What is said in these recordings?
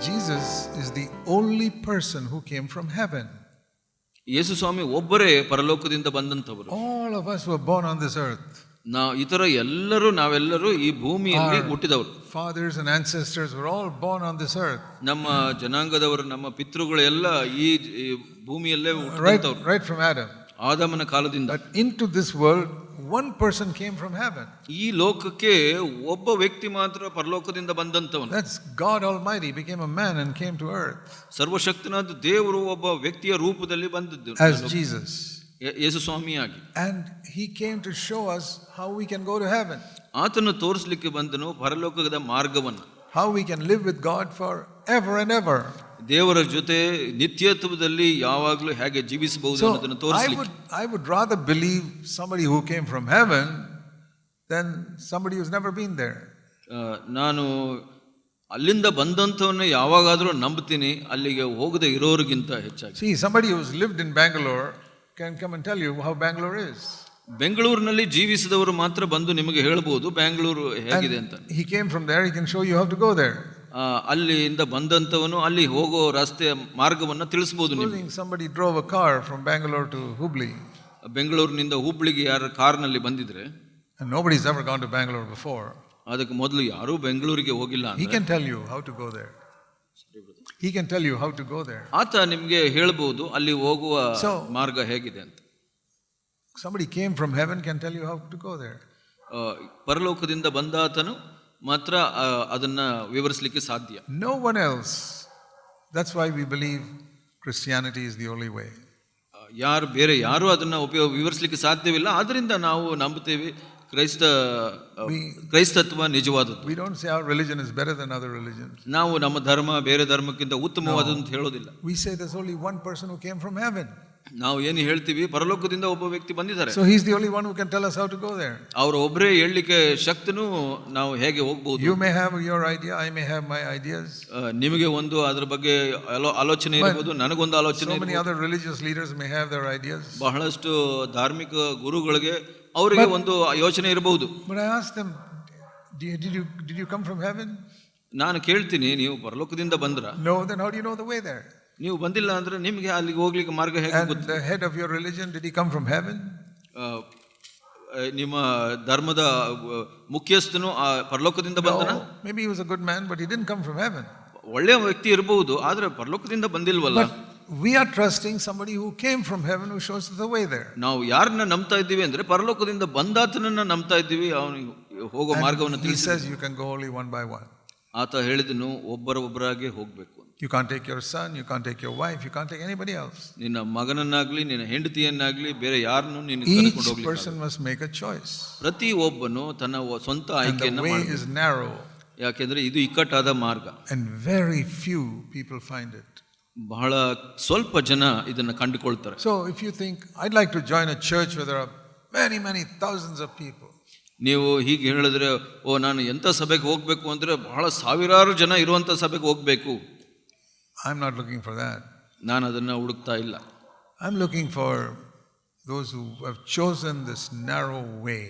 Jesus is the only person who came from heaven. ಯೇಸು ಸ್ವಾಮಿ ಒಬ್ಬರೇ ಪರಲೋಕದಿಂದ ಬಂದಂಥವರು All of us were born on this earth. ನಾವು ಇತರ ಎಲ್ಲರೂ ನಾವೆಲ್ಲರೂ ಈ ಭೂಮಿಯಲ್ಲಿ ಹುಟ್ಟಿದವರು Fathers and ancestors were all born on this earth. ನಮ್ಮ ಜನಾಂಗದವರು ನಮ್ಮ ಪಿತೃಗಳು ಎಲ್ಲ ಈ ಈ ಭೂಮಿಯಲ್ಲೇ Right, ಹುಟ್ಟಿದಂಥವ್ರು right from Adam. ಆದಮನ ಕಾಲದಿಂದ But into this world, one person came from heaven. ಈ ಲೋಕಕ್ಕೆ ಒಬ್ಬ ವ್ಯಕ್ತಿ ಮಾತ್ರ ಪರಲೋಕದಿಂದ ಬಂದಂತವನು That's God Almighty became a man and came to earth ಸರ್ವಶಕ್ತನಾದ ದೇವರು ಒಬ್ಬ ವ್ಯಕ್ತಿಯ ರೂಪದಲ್ಲಿ ಬಂದದ್ದು as Jesus. ಯೇ- ಯೇಸು ಸ್ವಾಮಿಯಾಗಿ And he came to show us how we can go to heaven, ಆತನು ತೋರಿಸ್ಲಿಕ್ಕೆ ಬಂದನು ಪರಲೋಕದ ಮಾರ್ಗವನ್ನು how we can live with God forever and ever. ದೇವರ ಜೊತೆ ನಿತ್ಯತ್ವದಲ್ಲಿ ಯಾವಾಗಲೂ ಹೇಗೆ ಜೀವಿಸಬಹುದು So ಅನ್ನೋದನ್ನು I ತೋರಿಸ್ಲಿಕ್ಕೆ would, I would rather believe somebody who came from heaven than somebody who's never been there. ಆ, ನಾನು ಅಲ್ಲಿಂದ ಬಂದಂಥವನ್ನ ಯಾವಾಗಾದರೂ ನಂಬ್ತೀನಿ ಅಲ್ಲಿಗೆ ಹೋಗದೆ ಇರೋರಿಗಿಂತ ಹೆಚ್ಚಾಗಿ See, somebody who's lived in Bangalore can come and tell you how Bangalore is. ಬೆಂಗಳೂರಿನಲ್ಲಿ ಜೀವಿಸಿದವರು ಮಾತ್ರ ಬಂದು ನಿಮಗೆ ಹೇಳ್ಬೋದು ಬೆಂಗಳೂರು ಹೇಗಿದೆ ಅಂತ He came from there, he can show you how to go there. ಅಲ್ಲಿಂದ ಬಂದಂತವನು ಅಲ್ಲಿ ಹೋಗೋ ರಸ್ತೆಯ ಮಾರ್ಗವನ್ನು ತಿಳಿಸಬಹುದು drove car from Bengaluru to Hubli ಬೆಂಗಳೂರಿನಿಂದ ಹುಬ್ಳಿಗೆ ಯಾರ ಕಾರ್ನಲ್ಲಿ ಬಂದಿದ್ರೆ ನೋಬಡಿ ಟು ಬೆಂಗಳೂರು ಬಿಫೋರ್ ಅದಕ್ಕೆ ಮೊದಲು ಯಾರು ಬೆಂಗಳೂರಿಗೆ ಹೋಗಿಲ್ಲ he can tell you how to go there ಆತ ನಿಮಗೆ ಹೇಳಬಹುದು ಅಲ್ಲಿ ಹೋಗುವ ಮಾರ್ಗ ಹೇಗಿದೆ ಅಂತ. Somebody came from heaven can tell you how to go there ಪರಲೋಕದಿಂದ ಬಂದಾತನು ಮಾತ್ರ ಅದನ್ನು ವಿವರಿಸಲಿಕ್ಕೆ ಸಾಧ್ಯ. No one else that's why we believe Christianity is the only way ಯಾರು ಬೇರೆ ಯಾರು ಅದನ್ನು ಉಪಯೋಗ ವಿವರಿಸಲಿಕ್ಕೆ ಸಾಧ್ಯವಿಲ್ಲ. ಆದ್ದರಿಂದ ನಾವು ನಂಬುತ್ತೇವೆ ಕ್ರೈಸ್ತ ಕ್ರೈಸ್ತತ್ವ ನಿಜವಾದದ್ದು. We don't say our religion is better than other ನಾವು ನಮ್ಮ ಧರ್ಮ ಬೇರೆ ಧರ್ಮಕ್ಕಿಂತ ಉತ್ತಮವಾದ ಅಂತ ಹೇಳೋದಿಲ್ಲ. We say thus only one person came from heaven ನಾವು ಏನು ಹೇಳ್ತೀವಿ ಪರಲೋಕದಿಂದ ಒಬ್ಬ ವ್ಯಕ್ತಿ ಬಂದಿದ್ದಾರೆ. So he's the only one who can tell us how to go there ಅವರು ಒಬ್ಬರೇ ಹೇಳಲಿಕ್ಕೆ ಶಕ್ತನು ನಾವು ಹೇಗೆ ಹೋಗಬಹುದು you may have your idea I may have my ideas ನಿಮಗೆ ಒಂದು ಅದರ ಬಗ್ಗೆ ಆಲೋಚನೆ ಇರಬಹುದು ನನಗೊಂದು ಆಲೋಚನೆ ಇರಬಹುದು many religious leaders may have their ideas ಬಹಳಷ್ಟು ಧಾರ್ಮಿಕ ಗುರುಗಳಿಗೆ ಅವರಿಗೆ ಒಂದು ಯೋಚನೆ ಇರಬಹುದು but I ask them did you did you come from heaven ನಾನು ಕೇಳ್ತೀನಿ ನೀವು ಪರಲೋಕದಿಂದ ಬಂದ್ರಾ? No then how do you know the way there ನೀವು ಬಂದಿಲ್ಲ ಅಂದ್ರೆ ನಿಮಗೆ ಅಲ್ಲಿಗೆ ಹೋಗ್ಲಿಕ್ಕೆ ಮಾರ್ಗ ಹೇಗೆ ಗೊತ್ತು the head of your religion, did he come from heaven? ಆ, ಆ, ನಿಮ್ಮ ಧರ್ಮದ ಆ, ಮುಖ್ಯಸ್ಥನು ಆ ಪರಲೋಕದಿಂದ ಬಂದನ No, maybe he was a good man, but he didn't come from heaven. ಒಳ್ಳೆಯ ವ್ಯಕ್ತಿ ಇರಬಹುದು ಆದ್ರೆ ಪರಲೋಕದಿಂದ ಬಂದಿಲ್ವಲ್ಲ we we are trusting somebody who came from heaven who shows us the way there. ನಾವು ಯಾರನ್ನ ನಂಬ್ತಾ ಇದ್ದೀವಿ ಅಂದ್ರೆ ಪರಲೋಕದಿಂದ ಬಂದಾತನನ್ನ ನಂಬ್ತಾ ಇದ್ದೀವಿ ಅವನಿಗೆ ಹೋಗೋ ಮಾರ್ಗವನ್ನು He ತಿಳಿಸಿ says you can go only one by one. ಆತ ಹೇಳಿದನು ಒಬ್ಬರ ಒಬ್ಬರಾಗಿ ಹೋಗ್ಬೇಕು ಅಂತ You can't take your son, you can't take your wife, you can't take anybody else. ನಿನ್ನ ಮಗನನ್ನಾಗ್ಲಿ ನಿನ್ನ ಹೆಂಡತಿಯನ್ನಾಗ್ಲಿ ಬೇರೆ ಯಾರನ್ನು ನೀನು Each ಕರ್ಕೊಂಡು ಹೋಗ್ಲಿಕ್ಕೆ person must make a choice. ಪ್ರತಿ ಒಬ್ಬನು ತನ್ನ ಒ- ಸ್ವಂತ And the ಆಯ್ಕೆಯನ್ನ way ಮಾಡಬೇಕು is narrow, ಯಾಕೆಂದ್ರೆ ಇದು ಇಕ್ಕಟ್ಟಾದ ಮಾರ್ಗ and very few people find it. ಬಹಳ ಸ್ವಲ್ಪ ಜನ ಇದನ್ನ ಕಂಡುಕೊಳ್ತಾರೆ So if you think, I'd like to join a church where there are many, many thousands of people, ನೀವು ಹೀಗೆ ಹೇಳಿದ್ರೆ ಓ ನಾನು ಎಂಥ ಸಭೆಗೆ ಹೋಗ್ಬೇಕು ಅಂದ್ರೆ ಬಹಳ ಸಾವಿರಾರು ಜನ ಇರುವಂತ ಸಭೆಗೆ ಹೋಗ್ಬೇಕು I'm not looking for that. ನಾನು ಅದನ್ನ ಹುಡುಕ್ತಾ ಇಲ್ಲ I'm looking for those who have chosen this narrow way.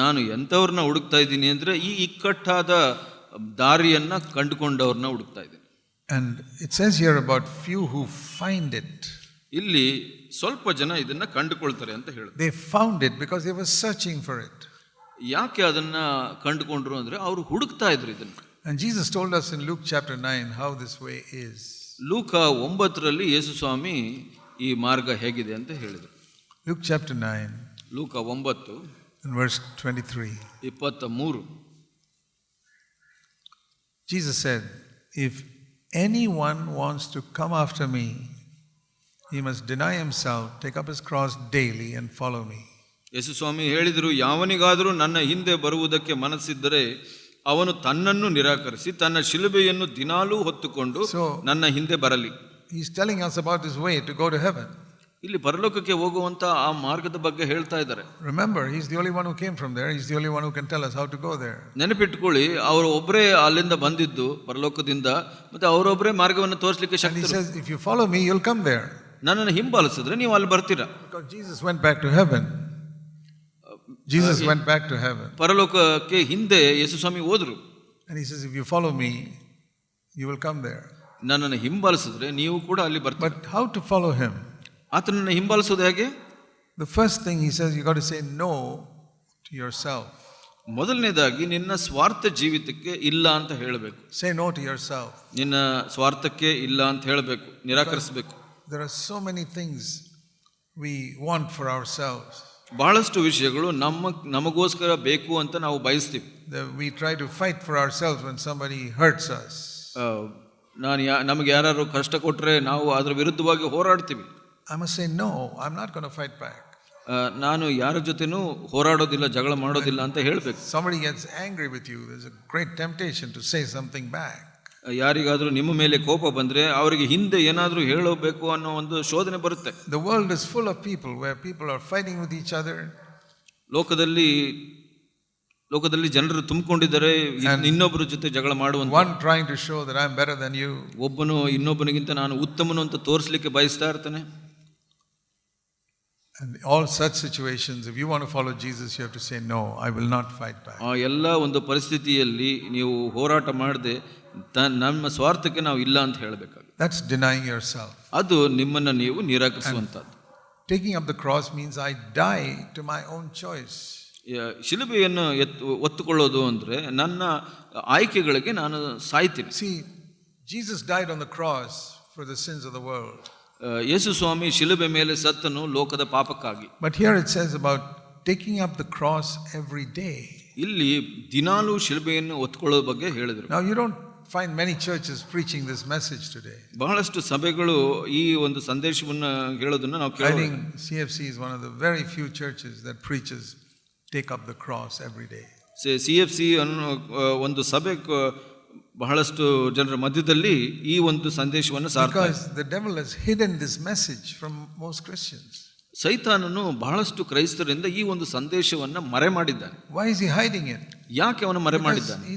ನಾನು ಎಂಥವ್ರನ್ನ ಹುಡುಕ್ತಾ ಇದ್ದೀನಿ ಅಂದ್ರೆ ಈ ಇಕ್ಕಟ್ಟಾದ ದಾರಿಯನ್ನ ಕಂಡುಕೊಂಡವ್ರನ್ನ ಹುಡುಕ್ತಾ ಇದ್ದೀನಿ And it says here about few who find it. ಇಲ್ಲಿ ಸ್ವಲ್ಪ ಜನ ಇದನ್ನ ಕಂಡುಕೊಳ್ತಾರೆ ಅಂತ ಹೇಳಿದ್ರು They found it because they were searching for it. ಯಾಕೆ ಅದನ್ನ ಕಂಡುಕೊಂಡ್ರು ಅಂದ್ರೆ ಅವರು ಹುಡುಕ್ತಾ ಇದ್ರು ಇದನ್ನ And Jesus told us in Luke chapter 9 how this way is. ಲೂಕ ಒಂಬತ್ತರಲ್ಲಿ ಯೇಸು ಸ್ವಾಮಿ ಈ ಮಾರ್ಗ ಹೇಗಿದೆ ಅಂತ ಹೇಳಿದರು. ಲೂಕ್ ಚಾಪ್ಟರ್ ನೈನ್ ಲೂಕ ಒಂಬತ್ತು ವರ್ಸ್ ಟ್ವೆಂಟಿ ತ್ರೀ ಇಪ್ಪತ್ತ ಮೂರು. Jesus said if any one wants to come after me he must deny himself take up his cross daily and follow me ಯೇಸು ಸ್ವಾಮಿ ಹೇಳಿದರು ಯಾವನಿಗಾದರೂ ನನ್ನ ಹಿಂದೆ ಬರುವುದಕ್ಕೆ ಮನಸ್ಸಿದ್ದರೆ ಅವನು ತನ್ನನ್ನು ನಿರಾಕರಿಸಿ ತನ್ನ ಶಿಲುಬೆಯನ್ನು ದಿನಾಲೂ ಹೊತ್ತುಕೊಂಡು ನನ್ನ ಹಿಂದೆ ಬರಲಿ. He's telling us about this way to go to heaven. ಇಲ್ಲಿ ಪರಲೋಕಕ್ಕೆ ಹೋಗುವಂತ ಆ ಮಾರ್ಗದ ಬಗ್ಗೆ ಹೇಳ್ತಾ ಇದ್ದಾರೆ. Remember is the only one who came from there is the only one who can tell us how to go there ನೆನಪಿಟ್ಕೊಳ್ಳಿ ಅವರು ಒಬ್ಬರೇ ಅಲ್ಲಿಂದ ಬಂದಿದ್ದು ಪರಲೋಕದಿಂದ ಮತ್ತೆ ಅವರೊಬ್ಬರೇ ಮಾರ್ಗವನ್ನು ತೋರಿಸಲಿಕ್ಕೆ ಶಕ್ತಿ he you follow me, you'll come there. ನನ್ನನ್ನು ಹಿಂಬಾಲಿಸಿದ್ರೆ ನೀವು ಅಲ್ಲಿ ಬರ್ತೀರಾ? Jesus went back to to heaven. Jesus went back to heaven. ಪರಲೋಕಕ್ಕೆ ಹಿಂದೆ ಯೇಸು ಸ್ವಾಮಿ ಹೋದ್ರು And he says, if you follow me, you will come there. ನನ್ನನ್ನು ಹಿಂಬಾಲಿಸಿದ್ರೆ ನೀವು ಕೂಡ ಅಲ್ಲಿ ಬರ್ತೀರಿ But how to follow him? ಆತನನ್ನು ಹಿಂಬಾಲಿಸೋದು ಹೇಗೆ The first thing he says, you got to say no to yourself. ಮೊದಲನೇದಾಗಿ ನಿನ್ನ ಸ್ವಾರ್ಥ ಜೀವಿತಕ್ಕೆ ಇಲ್ಲ ಅಂತ ಹೇಳಬೇಕು Say no to yourself. ನಿನ್ನ ಸ್ವಾರ್ಥಕ್ಕೆ ಇಲ್ಲ ಅಂತ ಹೇಳಬೇಕು ನಿರಾಕರಿಸಬೇಕು There are so many things we want for ourselves. ಬಹಳಷ್ಟು ವಿಷಯಗಳು ನಮ್ಮ ನಮಗೋಸ್ಕರ ಬೇಕು ಅಂತ ನಾವು ಬಯಸ್ತೀವಿ that we try to fight for ourselves when somebody hurts us. ಆ, ನಾನು ಯಾ ನಮಗೆ ಯಾರು ಕಷ್ಟ ಕೊಟ್ಟರೆ ನಾವು ಅದರ ವಿರುದ್ಧವಾಗಿ ಹೋರಾಡ್ತೀವಿ I must say, no, I'm not going to fight back. ಆ, ನಾನು ಯಾರ ಜೊತೆನೂ ಹೋರಾಡೋದಿಲ್ಲ ಜಗಳ ಮಾಡೋದಿಲ್ಲ ಅಂತ ಹೇಳಬೇಕು Somebody gets angry with you, there's a great temptation to say something back. ಯಾರಿಗಾದರೂ ನಿಮ್ಮ ಮೇಲೆ ಕೋಪ ಬಂದರೆ ಅವರಿಗೆ ಹಿಂದೆ ಏನಾದರೂ ಹೇಳಬೇಕು ಅನ್ನೋ ಒಂದು ಶೋಧನೆ ಬರುತ್ತೆ. The world is full of people where people are fighting with each other ಲೋಕದಲ್ಲಿ ಲೋಕದಲ್ಲಿ ಜನರು ತುಂಬಿಕೊಂಡಿದ್ದಾರೆ ಇನ್ನೊಬ್ಬರ ಜೊತೆ ಜಗಳ ಮಾಡುವಂತ one to show that I am than you ಒಬ್ಬನು ಇನ್ನೊಬ್ಬನಿಗಿಂತ ನಾನು ಉತ್ತಮನು ಅಂತ ತೋರಿಸ್ಲಿಕ್ಕೆ ಬಯಸ್ತಾ ಇರ್ತಾನೆ. And all such situations, if you want to follow Jesus, you have to say, no, I will not fight back. ಆ ಎಲ್ಲ ಒಂದು ಪರಿಸ್ಥಿತಿಯಲ್ಲಿ ನೀವು ಹೋರಾಟ ಮಾಡದೆ ತ ನಮ್ಮ ಸ್ವಾರ್ಥಕ್ಕೆ ನಾವು ಇಲ್ಲ ಅಂತ ಹೇಳಬೇಕಾಗುತ್ತೆ That's denying yourself. ಅದು ನಿಮ್ಮನ್ನು ನೀವು ನಿರಾಕರಿಸುವಂಥದ್ದು Taking up the cross means I die to my own choice. ಯ- ಶಿಲುಬೆಯನ್ನು ಎತ್ತು ಒತ್ತುಕೊಳ್ಳೋದು ಅಂದರೆ ನನ್ನ ಆಯ್ಕೆಗಳಿಗೆ ನಾನು ಸಾಯ್ತೀನಿ See, Jesus died on the cross for the sins of the world. ಆ, ಯೇಸು ಸ್ವಾಮಿ ಶಿಲುಬೆ ಮೇಲೆ ಸತ್ತನು ಲೋಕದ ಪಾಪಕ್ಕಾಗಿ But here it says about taking up the cross every day. ಇಲ್ಲಿ ದಿನಾಲೂ ಶಿಲುಬೆಯನ್ನು ಒತ್ಕೊಳ್ಳೋ ಬಗ್ಗೆ ಹೇಳಿದರು Now, you don't find many churches preaching this message today. ಬಹಳಷ್ಟು ಸಭೆಗಳು ಈ ಒಂದು ಸಂದೇಶವನ್ನು ಹೇಳೋದನ್ನು ನಾವು I ಕೇಳಿ think CFC is one of the very few churches that preaches take up the cross every day. C F C ಅನ್ನೋ ಆ, ಒಂದು ಸಭೆ ಕ- ಬಹಳಷ್ಟು ಜನರ ಮಧ್ಯದಲ್ಲಿ ಈ ಒಂದು ಸಂದೇಶವನ್ನು ಸೈತಾನನು ಬಹಳಷ್ಟು ಕ್ರೈಸ್ತರಿಂದ ಈ ಒಂದು ಸಂದೇಶವನ್ನು ಮರೆ ಮಾಡಿದ್ದಾನೆ. ಯಾಕೆ ಅವನು ಮರೆ ಮಾಡಿದ್ದಾನೆ?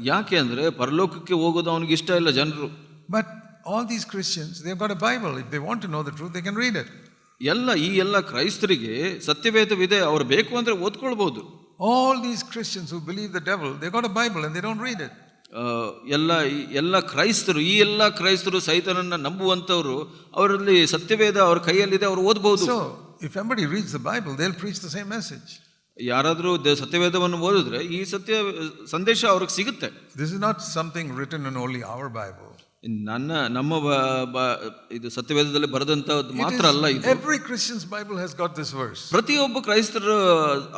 ಯಾಕೆ ಅಂದ್ರೆ ಪರಲೋಕಕ್ಕೆ ಹೋಗೋದು ಅವನಿಗೆ ಇಷ್ಟ ಇಲ್ಲ ಜನರು. But all these Christians they got a Bible they want to the truth they can ಎಲ್ಲ ಈ ಎಲ್ಲ ಕ್ರೈಸ್ತರಿಗೆ ಸತ್ಯವೇದವಿದೆ. ಅವರು ಬೇಕು ಅಂದ್ರೆ ಓದ್ಕೊಳ್ಬಹುದು All these Christians who believe the devil, they've got a Bible and they don't read it. ಆ, ಎಲ್ಲ ಈ ಎಲ್ಲ ಕ್ರೈಸ್ತರು ಈ ಎಲ್ಲ ಕ್ರೈಸ್ತರು ಸೈತಾನನ್ನ ನಂಬುವಂತವ್ರು ಅವರಲ್ಲಿ ಸತ್ಯವೇದ ಅವ್ರ ಕೈಯಲ್ಲಿದೆ ಅವ್ರು ಓದ್ಬಹುದು So, if somebody reads the Bible, they'll preach the same message. ಯಾರಾದರೂ ದೇ- ಸತ್ಯವೇದವನ್ನು ಓದಿದ್ರೆ ಈ ಸತ್ಯ ಸಂದೇಶ ಅವ್ರಿಗೆ ಸಿಗುತ್ತೆ This is not something written in only our Bible. ನನ್ನ ನಮ್ಮ ಇದು ಸತ್ಯವೇದದಲ್ಲಿ ಬರೆದಂತ ಮಾತ್ರ ಅಲ್ಲ ಇದು. Every Christians Bible has got this words ಪ್ರತಿಯೊಬ್ಬ ಕ್ರೈಸ್ತರು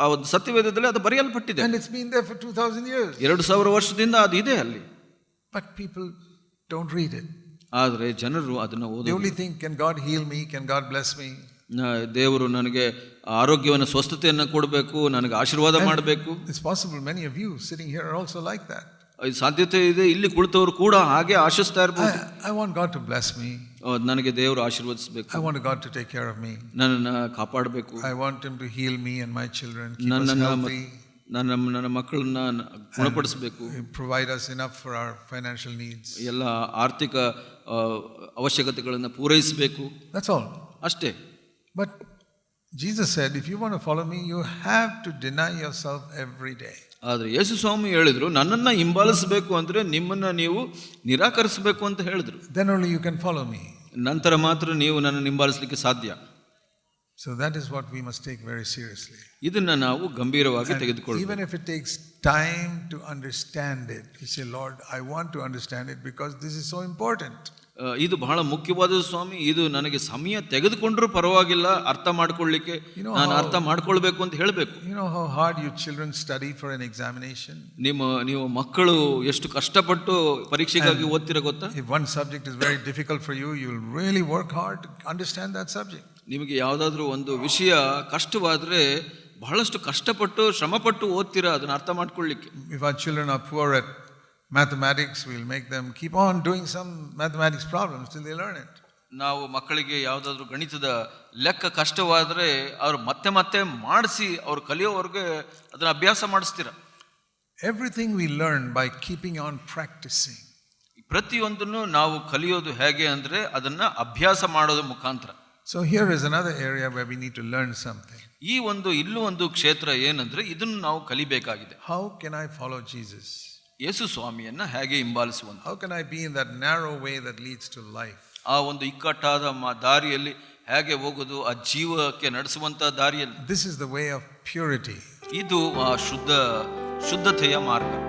ಆ ಒಂದು ಸತ್ಯವೇದದಲ್ಲಿ ಅದು ಬರೆಯಲ್ಪಟ್ಟಿದೆ. And it's been there for 2000 years 2000 ವರ್ಷದಿಂದ ಅದು ಇದೆ ಅಲ್ಲಿ. But people don't read it ಆದರೆ ಜನರು ಅದನ್ನು ಓದೋದು only think can God heal me can God bless me ದೇವರು ನನಗೆ ಆರೋಗ್ಯವನ್ನು ಸ್ವಸ್ಥತೆಯನ್ನು ಕೊಡಬೇಕು ನನಗೆ ಆಶೀರ್ವಾದ ಮಾಡಬೇಕು. It's possible many of you sitting here also like that ಸಾಧ್ಯತೆ ಇದೆ ಇಲ್ಲಿ ಕುಳಿತವರು ಕೂಡ ಹಾಗೆ ಆಶಿಸ್ತಾ ಇರ್ಬೋದು. I want want to to bless me. ಹೌದು, ನನಗೆ ದೇವರು ಆಶೀರ್ವದಿಸಬೇಕು. I want God to take care of me ನನ್ನನ್ನು ಕಾಪಾಡಬೇಕು. I want to heal heal me my my children, keep ನನ್ನನ್ನು ನನ್ನ ನನ್ನ ಮಕ್ಕಳನ್ನ ಗುಣಪಡಿಸಬೇಕು. Provide us enough for our financial needs. ಎಲ್ಲ ಆರ್ಥಿಕ ಅವಶ್ಯಕತೆಗಳನ್ನು ಪೂರೈಸಬೇಕು. ದಟ್ಸ್ ಆಲ್ ಅಷ್ಟೇ. But Jesus said, if you want to follow me, you have to deny yourself every day. ಆದರೆ ಯೇಸು ಸ್ವಾಮಿ ಹೇಳಿದ್ರು ನನ್ನನ್ನು ಹಿಂಬಾಲಿಸಬೇಕು ಅಂದರೆ ನಿಮ್ಮನ್ನು ನೀವು ನಿರಾಕರಿಸಬೇಕು ಅಂತ ಹೇಳಿದ್ರು. Then only you can follow me ನಂತರ ಮಾತ್ರ ನೀವು ನನ್ನನ್ನು ಹಿಂಬಾಲಿಸಲಿಕ್ಕೆ ಸಾಧ್ಯ. So that is what we must take very seriously. ಇದನ್ನ ನಾವು ಗಂಭೀರವಾಗಿ And ತೆಗೆದುಕೊಳ್ಳಬೇಕು even if it takes time to understand it, you say, Lord, I want to understand it because this is so important. ಆ, ಇದು ಬಹಳ ಮುಖ್ಯವಾದ ಸ್ವಾಮಿ ಇದು ನನಗೆ ಸಮಯ ತೆಗೆದುಕೊಂಡ್ರೂ ಪರವಾಗಿಲ್ಲ ಅರ್ಥ ಮಾಡ್ಕೊಳ್ಳಿಕ್ಕೆ You know ನಾನು how- ಅರ್ಥ ಮಾಡ್ಕೊಳ್ಬೇಕು ಅಂತ ಹೇಳಬೇಕು You know how hard you children study for an examination? ನಿಮ್ಮ ನೀವು ಮಕ್ಕಳು ಎಷ್ಟು ಕಷ್ಟಪಟ್ಟು ಪರೀಕ್ಷೆಗಾಗಿ ಓದ್ತಿರ ಗೊತ್ತಾ If one subject is very difficult for you, you'll really work hard to understand that subject. ನಿಮಗೆ ಯಾವುದಾದ್ರೂ ಒಂದು ವಿಷಯ ಕಷ್ಟವಾದರೆ ಬಹಳಷ್ಟು ಕಷ್ಟಪಟ್ಟು ಶ್ರಮಪಟ್ಟು ಓದ್ತೀರಾ? ಅದನ್ನು ಅರ್ಥ ಮಾಡ್ಕೊಳ್ಳಿಕ್ಕೆ. If our children are poor at mathematics will make them keep on doing some mathematics problems in the learn it ನಾವು ಮಕ್ಕಳಿಗೆ ಯಾವುದಾದ್ರೂ ಗಣಿತದ ಲೆಕ್ಕ ಕಷ್ಟವಾದರೆ ಅವರು ಮತ್ತೆ ಮತ್ತೆ ಮಾಡಿಸಿ ಅವರು ಕಲಿಯೋವರೆಗೆ ಅದನ್ನು ಅಭ್ಯಾಸ ಮಾಡಿಸ್ತೀರ? Everything we learn by keeping on practising ಪ್ರತಿಯೊಂದನ್ನು ನಾವು ಕಲಿಯೋದು ಹೇಗೆ ಅಂದರೆ ಅದನ್ನು ಅಭ್ಯಾಸ ಮಾಡೋದು ಮುಖಾಂತರ. So here is another area where we need to learn something ಈ ಒಂದು ಇಲ್ಲೂ ಒಂದು ಕ್ಷೇತ್ರ ಏನಂದ್ರೆ ಇದನ್ನು ನಾವು ಕಲಿಬೇಕಾಗಿದೆ. How can I follow Jesus ಯೇಸು ಸ್ವಾಮಿಯನ್ನ ಹೇಗೆ ಹಿಂಬಾಲಿಸುವಂತ how can I be in that narrow way that leads to life ಆ ಒಂದು ಇಕ್ಕಟ್ಟಾದ ಮಾ ದಾರಿಯಲ್ಲಿ ಹೇಗೆ ಹೋಗೋದು? ಆ ಜೀವಕ್ಕೆ ನಡೆಸುವಂತ ದಾರಿಯಲ್ಲಿ. This is the way of purity ಇದು ಆ ಶುದ್ಧ ಶುದ್ಧತೆಯ ಮಾರ್ಗ.